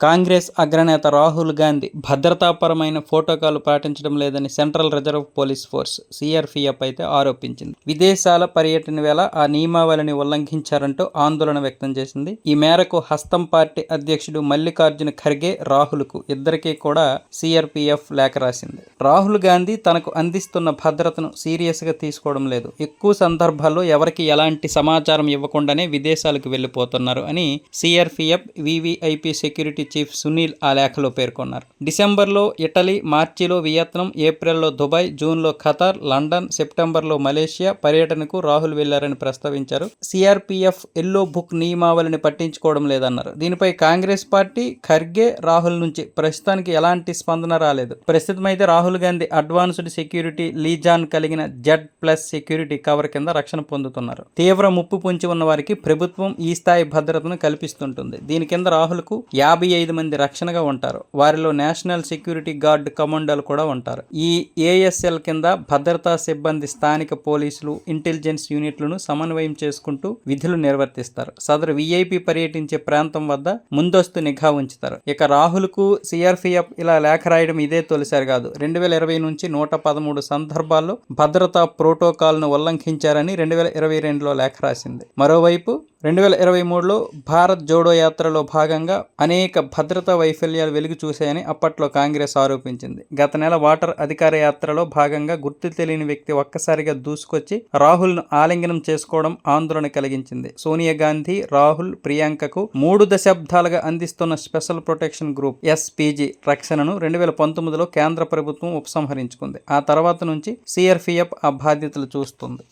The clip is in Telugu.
కాంగ్రెస్ అగ్రనేత రాహుల్ గాంధీ భద్రతాపరమైన ఫోటోకాలు పాటించడం లేదని central reserve police force CRPF అయితే ఆరోపించింది. విదేశాల పర్యటన వేళ ఆ నియమావళిని ఉల్లంఘించారంటూ ఆందోళన వ్యక్తం చేసింది. ఈ మేరకు హస్తం పార్టీ అధ్యక్షుడు మల్లికార్జున ఖర్గే రాహుల్కు ఇద్దరికీ కూడా సిఆర్పిఎఫ్ లేఖ రాసింది. రాహుల్ గాంధీ తనకు అందిస్తున్న భద్రతను సీరియస్గా తీసుకోవడం లేదు. ఎక్కువ సందర్భాల్లో ఎవరికి ఎలాంటి సమాచారం ఇవ్వకుండానే విదేశాలకు వెళ్ళిపోతున్నారు అని CRPF VVIP security chief Sunil ఆ లేఖలో పేర్కొన్నారు. డిసెంబర్లో ఇటలీ మార్చిలో వియత్నాం ఏప్రిల్లో దుబాయ్ జూన్లో ఖతార్ లండన్ సెప్టెంబర్లో మలేషియా పర్యటనకు రాహుల్ వెళ్ళారని ప్రస్తావించారు. సిఆర్పిఎఫ్ ఎల్లో బుక్ నియమావళిని పట్టించుకోవడం లేదన్నారు. దీనిపై కాంగ్రెస్ పార్టీ ఖర్గే రాహుల్ నుంచి ప్రస్తుతానికి ఎలాంటి స్పందన రాలేదు. ప్రస్తుతం అయితే Rahul Rahul Gandhi advanced security liaison కలిగిన జెడ్ ప్లస్ సెక్యూరిటీ కవర్ కింద రక్షణ పొందుతున్నారు. తీవ్ర ముప్పు పొంచి ఉన్న వారికి ప్రభుత్వం ఈ స్థాయి భద్రతను కల్పిస్తుంటుంది. దీని కింద రాహుల్కు యాభై ఐదు మంది రక్షణగా ఉంటారు. వారిలో నేషనల్ సెక్యూరిటీ గార్డ్ కమాండోలు కూడా ఉంటారు. ఈ ఏఎస్ఎల్ కింద భద్రతా సిబ్బంది స్థానిక పోలీసులు ఇంటెలిజెన్స్ యూనిట్లను సమన్వయం చేసుకుంటూ విధులు నిర్వర్తిస్తారు. సదరు విఐపి పర్యటించే ప్రాంతం వద్ద ముందస్తు నిఘా ఉంచుతారు. ఇక రాహుల్కు సిఆర్పిఎఫ్ ఇలా లేఖ రాయడం ఇదే తొలిసారి కాదు. రెండు రెండు వేల ఇరవై నుంచి నూట పదమూడు సందర్భాల్లో భద్రతా ప్రోటోకాల్ను ఉల్లంఘించారని రెండు వేల ఇరవై రెండులో లేఖ రాసింది. మరోవైపు రెండు వేల ఇరవై మూడులో భారత్ జోడో యాత్రలో భాగంగా అనేక భద్రతా వైఫల్యాలు వెలుగు చూశాయని అప్పట్లో కాంగ్రెస్ ఆరోపించింది. గత నెల వాటర్ అధికార యాత్రలో భాగంగా గుర్తు తెలియని వ్యక్తి ఒక్కసారిగా దూసుకొచ్చి రాహుల్ను ఆలింగనం చేసుకోవడం ఆందోళన కలిగించింది. సోనియా గాంధీ రాహుల్ ప్రియాంకకు మూడు దశాబ్దాలుగా అందిస్తున్న స్పెషల్ ప్రొటెక్షన్ గ్రూప్ ఎస్పీజీ రక్షణను రెండు వేల పంతొమ్మిదిలో కేంద్ర ప్రభుత్వం ఉపసంహరించుకుంది. ఆ తర్వాత నుంచి సిఆర్పిఎఫ్ ఆ బాధ్యతలు చూస్తుంది.